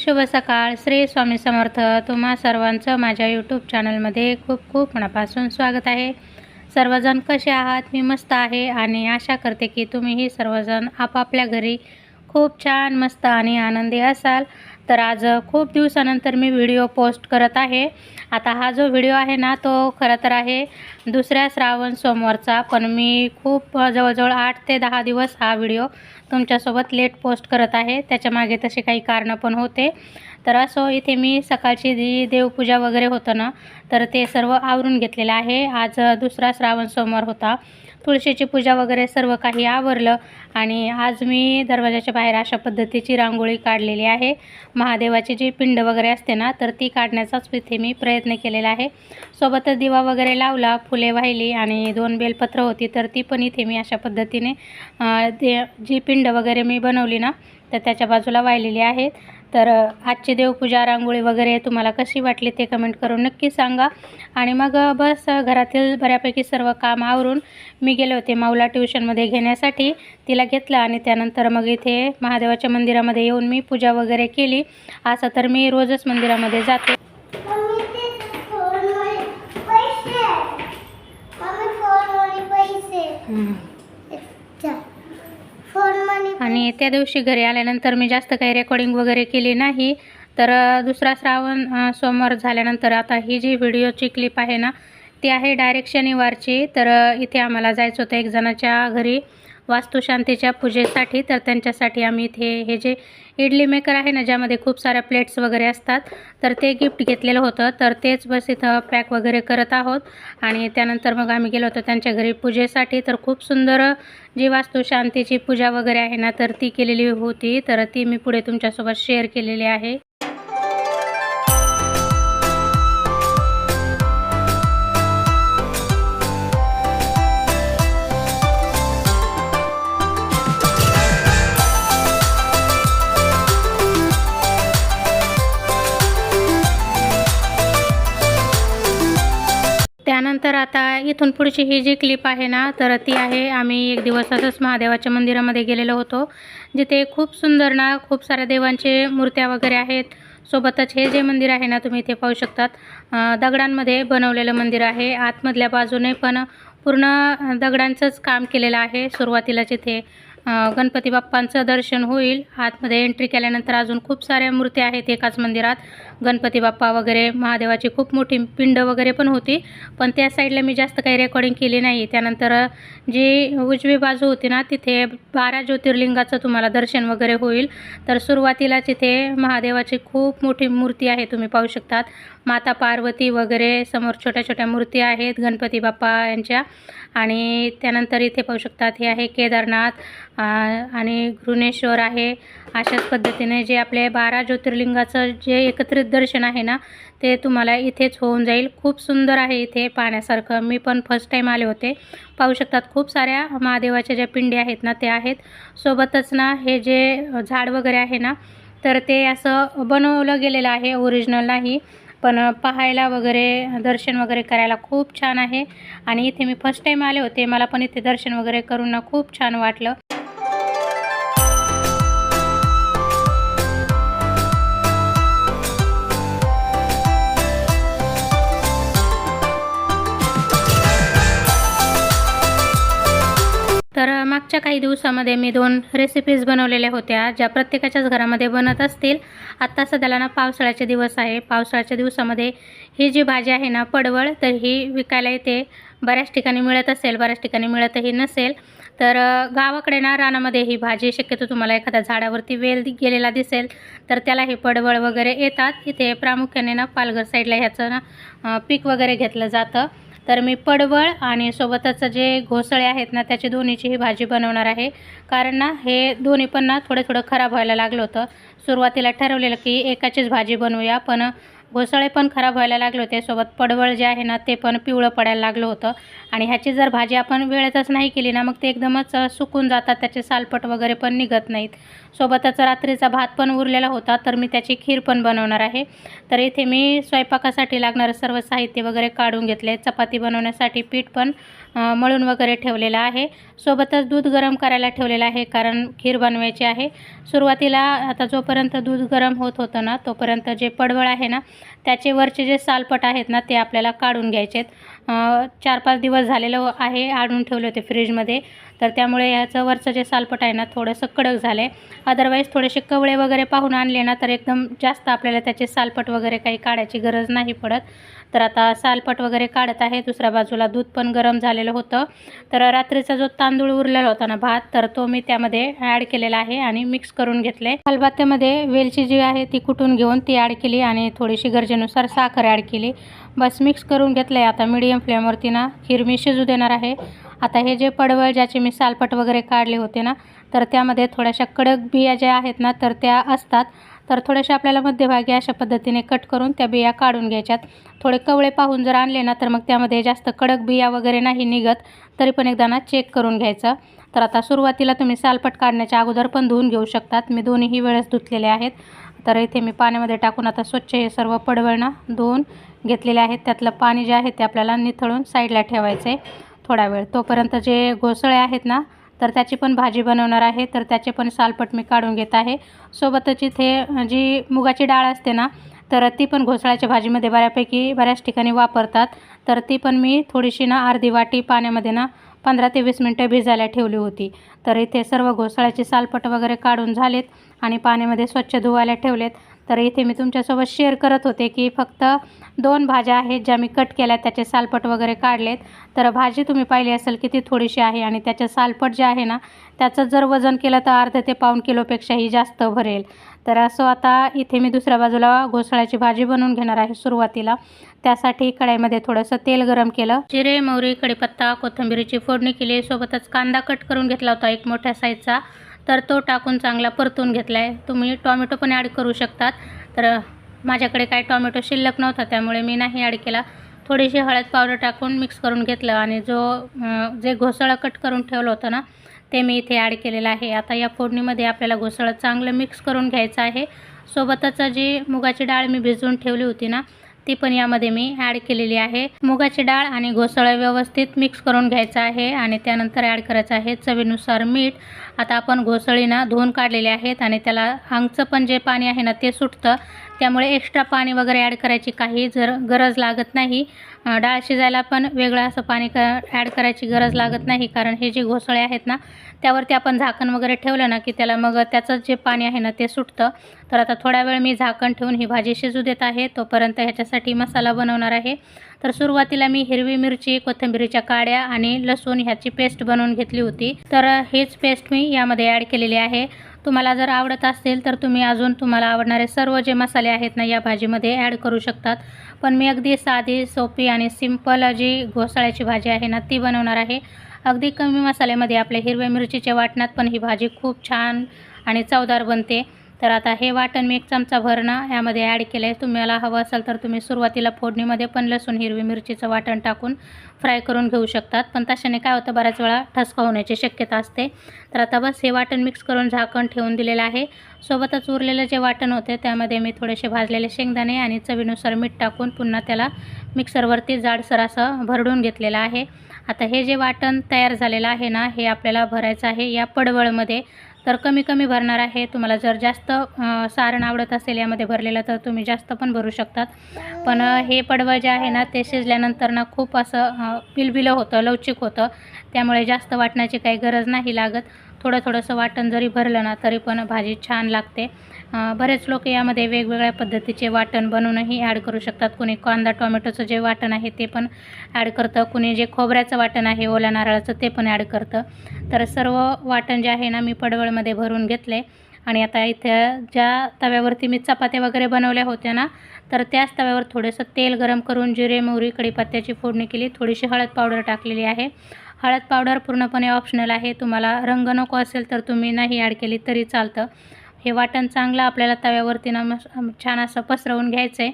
शुभ सकाळ श्री स्वामी समर्थ. तुम्हा सर्वांचं माझ्या यूट्यूब चॅनलमध्ये खूप खूप मनापासून स्वागत आहे. सर्वजण कसे आहात? मी मस्त आहे आणि आशा करते की तुम्हीही सर्वजण आपापल्या घरी खूप छान मस्त आणि आनंदी असाल. तर आज खूप दिवसानंतर मी व्हिडिओ पोस्ट करत आहे. आता हा जो व्हिडिओ आहे ना तो खरं तर आहे दुसऱ्या श्रावण सोमवारचा पण मी खूप जवळजवळ आठ ते दहा दिवस हा व्हिडिओ तुमच्यासोबत लेट पोस्ट करत आहे. त्याच्यामागे तसे काही कारणं पण होते. तर असो इथे मी सकाळची जी देवपूजा वगैरे होतं ना तर ते सर्व आवरून घेतलेलं आहे. आज दुसरा श्रावण सोमवार होता. तुळशीची पूजा वगैरे सर्व काही आवरलं आणि आज मी दरवाजाच्या बाहेर अशा पद्धतीची रांगोळी काढलेली आहे. महादेवाची जी पिंड वगैरे असते ना तर ती काढण्याचाच इथे मी प्रयत्न केलेला आहे. सोबतच दिवा वगैरे लावला फुले वाहिली आणि दोन बेलपत्र होती तर ती पण इथे मी अशा पद्धतीने ते जी पिंड वगैरे मी बनवली ना तर त्याच्या बाजूला वाहिलेली आहेत. तर आजची देवपूजा रांगोळी वगैरे तुम्हाला कशी वाटली ते कमेंट करून नक्की सांगा. आणि मग बस घरातील बऱ्यापैकी सर्व काम आवरून मी गेले होते माऊला ट्युशनमध्ये घेण्यासाठी. तिला घेतलं आणि त्यानंतर मग इथे महादेवाच्या मंदिरामध्ये येऊन मी पूजा वगैरे केली. असं तर मी रोजच मंदिरामध्ये जाते. मम्मी आणि त्या दिवशी घरी आल्यानंतर मी जास्त काही रेकॉर्डिंग वगैरे केली नाही. तर दुसरा श्रावण सोमवार झाल्यानंतर आता ही जी व्हिडिओची क्लिप आहे ना ती आहे डायरेक्ट शनिवारची. तर इथे आम्हाला जायचं होतं एक जणाच्या घरी. वास्तुशांतीच्या पूजेसाठी तर त्यांच्यासाठी आम्ही इथे हे जे इडली मेकर आहे ना ज्यामध्ये खूप साऱ्या प्लेट्स वगैरे असतात तर ते गिफ्ट घेतलेलं होतं. तर तेच बस इथं पॅक वगैरे करत आहोत. आणि त्यानंतर मग आम्ही गेलो होतो त्यांच्या घरी पूजेसाठी. तर खूप सुंदर जी वास्तुशांतीची पूजा वगैरे आहे ना तर ती केलेली होती. तर ती मी पुढे तुमच्यासोबत शेअर केलेली आहे. त्यानंतर आता इथून पुढची ही जी क्लिप आहे ना तर ती आहे आम्ही एक दिवस असंच महादेवाच्या मंदिरामध्ये गेलेलो होतो. जिथे खूप सुंदर ना खूप साऱ्या देवांचे मूर्त्या वगैरे आहेत. सोबतच हे जे मंदिर आहे ना तुम्ही इथे पाहू शकतात. दगडांमध्ये बनवलेलं मंदिर आहे. आतमधल्या बाजूने पण पूर्ण दगडांचंच काम केलेलं आहे सुरुवातीला जिथे. गणपती बाप्पांचं दर्शन होईल. आतमध्ये एंट्री केल्यानंतर अजून खूप साऱ्या मूर्त्या आहेत एकाच मंदिरात. गणपती बाप्पा वगैरे महादेवाची खूप मोठी पिंड वगैरे पण होती. पण त्या साईडला मी जास्त काही रेकॉर्डिंग केली नाही. त्यानंतर जी उजवी बाजू होती ना तिथे बारा ज्योतिर्लिंगाचं तुम्हाला दर्शन वगैरे होईल. तर सुरुवातीलाच इथे महादेवाची खूप मोठी मूर्ती आहे तुम्ही पाहू शकतात. माता पार्वती वगैरे समोर छोट्या छोट्या मूर्ती आहेत गणपती बाप्पा यांच्या. आणि त्यानंतर इथे पाहू शकतात हे आहे केदारनाथ आणि घृणेश्वर आहे. अशाच पद्धतीने जे आपले बारा ज्योतिर्लिंगाचं जे एकत्रित दर्शन आहे ना ते तुम्हाला इथेच होऊन जाईल. खूप सुंदर आहे इथे पाहण्यासारखं. मी पण फर्स्ट टाईम आले होते. पाहू शकतात खूप साऱ्या महादेवाच्या ज्या पिंडी आहेत ना ते आहेत. सोबतच ना हे जे झाड वगैरे आहे ना तर ते असं बनवलं गेलेलं आहे. ओरिजिनल नाही पण पाहायला वगैरे दर्शन वगैरे करायला खूप छान आहे. आणि इथे मी फर्स्ट टाईम आले होते. मला पण इथे दर्शन वगैरे करून ना खूप छान वाटलं. मागच्या काही दिवसामध्ये मी दोन रेसिपीज बनवलेल्या होत्या ज्या प्रत्येकाच्याच घरामध्ये बनत असतील. आत्ता सध्याला ना पावसाळ्याचे दिवस आहे. पावसाळ्याच्या दिवसामध्ये ही जी भाजी आहे ना पडवळ तर ही विकायला येते. बऱ्याच ठिकाणी मिळत असेल बऱ्याच ठिकाणी मिळतही नसेल. तर गावाकडे ना रानामध्ये ही भाजी शक्यतो तुम्हाला एखाद्या झाडावरती वेल गेलेला दिसेल. तर त्याला हे पडवळ वगैरे येतात. इथे प्रामुख्याने ना पालघर साईडला ह्याचं ना पीक वगैरे घेतलं जातं. तर मी पडवळ आणि सोबतच जे घोसळे आहेत ना त्याची दोन्हीची ही भाजी बनवणार आहे. कारण ना हे दोन्ही पण ना थोडं थोडं खराब व्हायला लागलं होतं. सुरुवातीला ठरवलेलं की एकाचीच भाजी बनवूया पण घोसळे पण खराब व्हायला लागले होते. सोबत पडवळ जे आहे ना ते पण पिवळं पडायला लागलं होतं. आणि ह्याची जर भाजी आपण वेळेतच नाही केली ना मग ते एकदमच सुकून जातात. त्याचे सालपट वगैरे पण निघत नाहीत. सोबतच रात्रीचा भात पण उरलेला होता तर मी त्याची खीर पण बनवणार आहे. तर इथे मी स्वयंपाकासाठी लागणारं सर्व साहित्य वगैरे काढून घेतले. चपाती बनवण्यासाठी पीठ पण मळून वगैरे ठेवलेलं आहे. सोबतच दूध गरम करायला ठेवलेलं आहे कारण खीर बनवायची आहे. सुरुवातीला आता जोपर्यंत दूध गरम होत होतं ना तोपर्यंत जे पडवळ आहे ना त्याचे वरचे जे सालपट आहेत ना ते आपल्याला काढून घ्यायचे आहेत चार पाच दिवस झालेलं आहे आणून ठेवले होते फ्रीजमध्ये तर त्यामुळे याचं वरचं जे सालपट आहे ना थोडंसं कडक झालं आहे अदरवाईज थोडेसे कवळे वगैरे पाहून आणले ना तर एकदम जास्त आपल्याला त्याचे सालपट वगैरे काही काढायची गरज नाही पडत. तर आता सालपट वगैरे काढत आहे. दुसऱ्या बाजूला दूध पण गरम झालेलं होतं. तर रात्रीचा जो तांदूळ उरलेला होता ना भात तर तो मी त्यामध्ये ॲड केलेला आहे आणि मिक्स करून घेतले खलबत्त्यामध्ये वेलची जी आहे ती कुटून घेऊन ती ॲड केली आणि थोडीशी गरजेनुसार साखर ॲड केली. बस मिक्स करून घेतलं आहे आता मीडियम फ्लेमवरती ना खीर मी शिजू देणार आहे. आता हे जे पडवळ ज्याचे मी सालपट वगैरे काढले होते ना तर त्यामध्ये थोड्याशा कडक बिया ज्या आहेत ना तर त्या असतात. तर थोड्याशा आपल्याला मध्यभागी अशा पद्धतीने कट करून त्या बिया काढून घ्यायच्यात. थोडे कवळे पाहून जर आणले ना तर मग त्यामध्ये जास्त कडक बिया वगैरे नाही निघत तरी पण एकदा ना चेक करून घ्यायचं. तर आता सुरुवातीला तुम्ही सालपट काढण्याच्या अगोदर पण धुवून घेऊ शकतात. मी दोन्हीही वेळेस धुतलेले आहेत. तर इथे मी पाण्यामध्ये टाकून आता स्वच्छ हे सर्व पडवळ ना धुवून घेतलेले आहेत. त्यातलं पाणी जे आहे ते आपल्याला निथळून साईडला ठेवायचं आहे थोडा वेळ. तोपर्यंत जे घोसळे आहेत ना तर त्याची पण भाजी बनवणार आहे. तर त्याचे पण सालपट मी काढून घेत आहे. सोबतच इथे जी मुगाची डाळ असते ना तर ती पण घोसळ्याच्या भाजीमध्ये बऱ्यापैकी बऱ्याच ठिकाणी वापरतात. तर ती पण मी थोडीशी ना अर्धी वाटी पाण्यामध्ये ना पंधरा ते वीस मिनटं भिजायला ठेवली होती. तर इथे सर्व घोसाळ्याचे सालपट वगैरे काढून झालेत आणि पाण्यामध्ये स्वच्छ धुवायला ठेवलेत. तर इथे मी तुमच्यासोबत शेअर करत होते की फक्त दोन भाज्या आहेत ज्या मी कट केल्या त्याचे सालपट वगैरे काढलेत. तर भाजी तुम्ही पाहिली असेल की ती थोडीशी आहे आणि त्याचे सालपट जे आहे ना त्याचं जर वजन केलं तर अर्ध ते पाऊण किलोपेक्षाही जास्त भरेल. तर असं आता इथे मी दुसऱ्या बाजूला घोसाळ्याची भाजी बनवून घेणार आहे सुरुवातीला. त्यासाठी कढाईमध्ये थोडंसं तेल गरम केलं. जिरे मोहरी कढीपत्ता कोथिंबिरीची फोडणी केली. सोबतच कांदा कट करून घेतला होता एक मोठ्या साईजचा तर तो टाकून चांगला परतून घेतला आहे तुम्ही टॉमॅटो पण ॲड करू शकतात. तर माझ्याकडे काय टॉमॅटो शिल्लक नव्हता त्यामुळे मी नाही ॲड केला. थोडीशी हळद पावडर टाकून मिक्स करून घेतलं आणि जो जे घोसाळं कट करून ठेवलं होतं ना ते मी इथे ॲड केलेलं आहे. आता या फोडणीमध्ये आपल्याला घोसाळं चांगलं मिक्स करून घ्यायचं आहे. सोबतच जी मुगाची डाळ मी भिजवून ठेवली होती ना ती पण यामध्ये मी ॲड केलेली आहे. मुगाची डाळ आणि घोसळं व्यवस्थित मिक्स करून घ्यायचं आहे आणि त्यानंतर ॲड करायचं आहे चवीनुसार मीठ. आता आपण घोसळीना धुवून काढलेले आहेत आणि त्याला अंगचं पण जे पाणी आहे ना ते सुटतं. त्यामुळे एक्स्ट्रा पाणी वगैरे ॲड करायची काही जर गरज लागत नाही. डाळ शिजायला पण वेगळं असं पाणी क ॲड करायची गरज लागत नाही कारण हे जे घोसळे आहेत ना त्यावरती आपण झाकण वगैरे ठेवलं ना की त्याला मग त्याचं जे पाणी आहे ना ते सुटतं. तर आता थोडा वेळ मी झाकण ठेवून ही भाजी शिजू देत आहे. तोपर्यंत ह्याच्यासाठी मसाला बनवणार आहे. तर सुरुवातीला मी हिरवी मिरची कोथिंबिरीच्या काड्या आणि लसूण ह्याची पेस्ट बनवून घेतली होती. तर हेच पेस्ट मी यामध्ये ॲड केलेली आहे. तुम्हाला जर आवडत असेल तर तुम्ही अजून तुम्हाला आवडणारे सर्व जे मसाले आहेत ना या भाजीमध्ये ॲड करू शकतात. पण मी अगदी साधी सोपी आणि सिंपल जी घोसाळ्याची भाजी आहे ना ती बनवणार आहे. अगदी कमी मसाल्यामध्ये आपल्या हिरव्या मिरचीच्या वाटणात पण ही भाजी खूप छान आणि चवदार बनते. तर आता हे वाटण मी एक चमचा भरणं यामध्ये ॲड केलं आहे तुम्हाला हवं असेल तर तुम्ही सुरुवातीला फोडणीमध्ये पण लसूण हिरवी मिरचीचं वाटण टाकून फ्राय करून घेऊ शकतात. पण तशाने काय होतं बऱ्याच वेळा ठसका होण्याची शक्यता असते. तर आता बस हे वाटण मिक्स करून झाकण ठेवून दिलेलं आहे. सोबतच उरलेलं जे वाटण होते त्यामध्ये मी थोडेसे भाजलेले शेंगदाणे आणि चवीनुसार मीठ टाकून पुन्हा त्याला मिक्सरवरती जाडसर असं भरडून घेतलेलं आहे. आता हे जे वाटण तयार झालेलं आहे ना हे आपल्याला भरायचं आहे या पडवळमध्ये. तर कमी कमी भरणार आहे. तुम्हाला जर जास्त सारण आवडत असेल यामध्ये भरलेलं तर तुम्ही जास्त पण भरू शकतात. पण हे पडवळ जे आहे ना ते शिजल्यानंतर ना खूप असं बिलबिलं होतं लवचिक होतं. त्यामुळे जास्त वाटण्याची काही गरज नाही लागत. थोडं थोडंसं वाटण जरी भरलं ना तरी पण भाजी छान लागते. बरेच लोक यामध्ये वेगवेगळ्या पद्धतीचे वाटण बनवूनही ॲड करू शकतात. कुणी कांदा टोमॅटोचं जे वाटण आहे ते पण ॲड करतं. कुणी जे खोबऱ्याचं वाटण आहे ओल्या नारळाचं ते पण ॲड करतं. तर सर्व वाटण जे आहे ना मी पडवळमध्ये भरून घेतले. आणि आता इथं ज्या तव्यावरती मी चपात्या वगैरे बनवल्या होत्या ना तर त्याच तव्यावर थोडंसं तेल गरम करून जिरे मोहरी कढीपत्त्याची फोडणी केली. थोडीशी हळद पावडर टाकलेली आहे. हळद पावडर पूर्णपणे ऑप्शनल आहे. तुम्हाला रंग नको असेल तर तुम्ही नाही ॲड केली तरी चालतं. हे वाटण चांगलं आपल्याला तव्यावरती ना छान असं पसरवून घ्यायचं आहे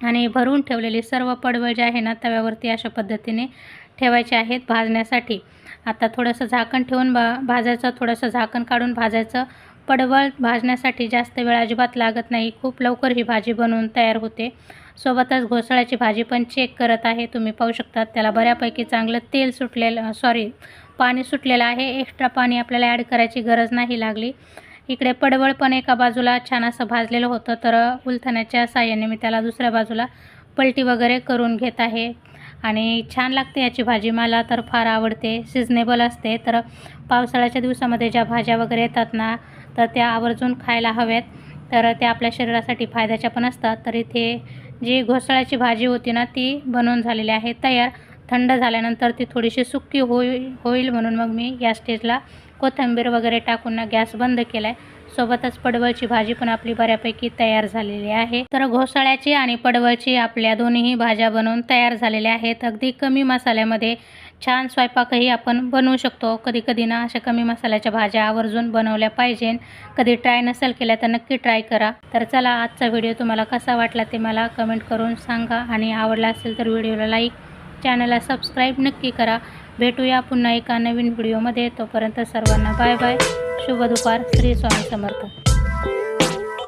आणि भरून ठेवलेली सर्व पडवळ जे आहे ना तव्यावरती अशा पद्धतीने ठेवायचे आहेत भाजण्यासाठी. आता थोडंसं झाकण ठेवून भा भाजायचं थोडंसं झाकण काढून भाजायचं. पडवळ भाजण्यासाठी जास्त वेळ अजिबात लागत नाही. खूप लवकर ही भाजी बनवून तयार होते. सोबतच घोसाळ्याची भाजी पण चेक करत आहे. तुम्ही पाहू शकता त्याला बऱ्यापैकी चांगलं तेल सुटलेलं सॉरी पाणी सुटलेलं आहे. एक्स्ट्रा पाणी आपल्याला ॲड करायची गरज नाही लागली. इकडे पडवळ पण एका बाजूला छान असं भाजलेलं होतं तर उलथण्याच्या साह्याने मी त्याला दुसऱ्या बाजूला पलटी वगैरे करून घेत आहे. आणि छान लागते याची भाजी मला तर फार आवडते सिजनेबल असते. तर पावसाळ्याच्या दिवसामध्ये ज्या भाज्या वगैरे येतात ना तर त्या आवर्जून खायला हव्यात. तर त्या आपल्या शरीरासाठी फायद्याच्या पण असतात. तर इथे जी घोसाळ्याची भाजी होती ना ती बनवून झालेली आहे. तयार थंड झाल्यानंतर ती थोडीशी सुक्की होईल होईल म्हणून मग मी या स्टेजला कोथिंबीर वगैरे टाकून ना गॅस बंद केला आहे सोबतच पडवळची भाजी पण आपली बऱ्यापैकी तयार झालेली आहे. तर घोसाळ्याची आणि पडवळची आपल्या दोन्हीही भाज्या बनवून तयार झालेल्या आहेत. अगदी कमी मसाल्यामध्ये छान स्वयंपाकही आपण बनवू शकतो. कधी कधी ना अशा कमी मसाल्याच्या भाज्या आवर्जून बनवल्या पाहिजे. कधी ट्राय नसेल केल्या तर नक्की ट्राय करा. तर चला आजचा व्हिडिओ तुम्हाला कसा वाटला ते मला कमेंट करून सांगा. आणि आवडला असेल तर व्हिडिओला लाईक चॅनलला सबस्क्राईब नक्की करा. भेटूया पुन्हा एका नवीन व्हिडिओमध्ये तोपर्यंत सर्वांना बाय बाय शुभ दुपार. श्री स्वामी समर्थ.